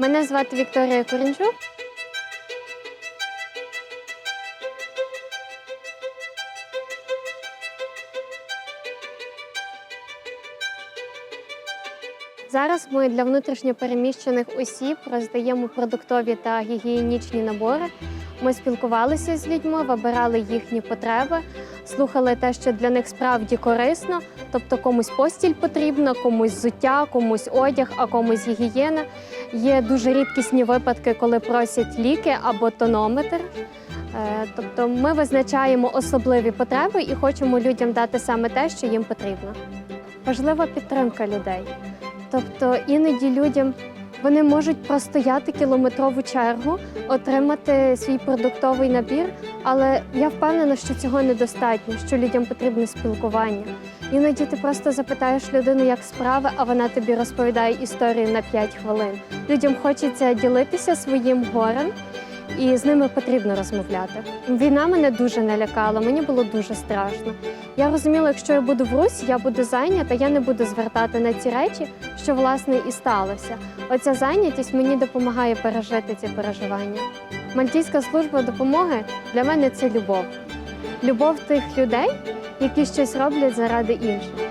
Мене звати Вікторія Корінчук. Зараз ми для внутрішньопереміщених осіб роздаємо продуктові та гігієнічні набори. Ми спілкувалися з людьми, вибирали їхні потреби, слухали те, що для них справді корисно. Тобто комусь постіль потрібна, комусь взуття, комусь одяг, а комусь гігієна. Є дуже рідкісні випадки, коли просять ліки або тонометр. Е, Тобто ми визначаємо особливі потреби і хочемо людям дати саме те, що їм потрібно. Важлива підтримка людей. Тобто іноді людям вони можуть простояти кілометрову чергу, отримати свій продуктовий набір, але я впевнена, що цього недостатньо, що людям потрібне спілкування. Іноді ти просто запитаєш людину, як справи, а вона тобі розповідає історію на 5 хвилин. Людям хочеться ділитися своїм горем, і з ними потрібно розмовляти. Війна мене дуже налякала, мені було дуже страшно. Я розуміла, якщо я буду в Русі, я буду зайнята, я не буду звертати на ці речі, що власне і сталося. Оця зайнятість мені допомагає пережити ці переживання. Мальтійська служба допомоги для мене це любов. Любов тих людей, які щось роблять заради інших.